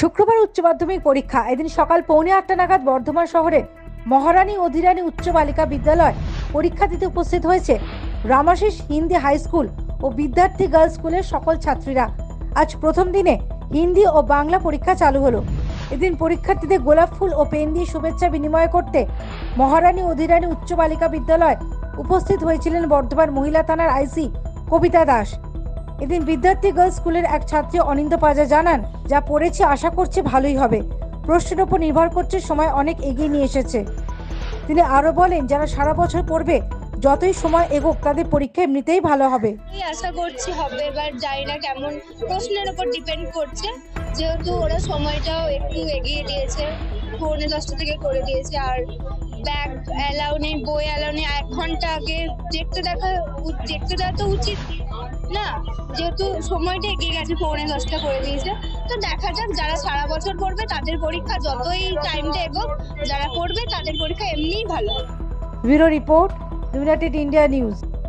শুক্রবার উচ্চ মাধ্যমিক পরীক্ষা। এদিন সকাল পৌনে আটটা নাগাদ বর্ধমান শহরে মহারানী অধিরানী উচ্চ বালিকা বিদ্যালয় পরীক্ষা দিতে উপস্থিত হয়েছে রামাশিস হিন্দি হাই স্কুল ও বিদ্যার্থী গার্লস স্কুলের সকল ছাত্রীরা। আজ প্রথম দিনে হিন্দি ও বাংলা পরীক্ষা চালু হলো। এদিন পরীক্ষার্থীদের গোলাপ ফুল ও পেন দিয়ে শুভেচ্ছা বিনিময় করতে মহারানী অধিরানী উচ্চ বালিকা বিদ্যালয় উপস্থিত হয়েছিলেন বর্ধমান মহিলা থানার আইসি কবিতা দাস। এদিন বিদ্যার্থী গার্লস স্কুলের এক ছাত্রী অনিন্দ পাজা জানান, যা পড়েছি আশা করছি ভালোই হবে। প্রশ্নের ওপর নির্ভর করছে সময় অনেক এগিয়ে নিয়ে এসেছে। তিনি আরও বলেন, যারা সারা বছর পড়বে, যতই সময় এগোক, তাদের পরীক্ষা এমনিতেই ভালো হবে। আশা করছি হবে, এবার জানি না কেমন প্রশ্নের উপর ডিপেন্ড করছে। যেহেতু ওরা সময়টাও একটু এগিয়ে দিয়েছে, পৌনে দশটা থেকে করে দিয়েছে, আর ব্যাগ অ্যালাউ নেই, বই অ্যালাউ নেই এক ঘণ্টা আগে দেখতে দেখা, দেখতে দেওয়া তো উচিত। না, যেহেতু সময়টা এগিয়ে গেছে, পৌনে দশটা করে দিয়েছে। তো দেখা যাক, যারা সারা বছর পড়বে, তাদের পরীক্ষা যতই টাইমটা এগোক, যারা পড়বে, তাদের পরীক্ষা এমনিই ভালো bureau report United India news.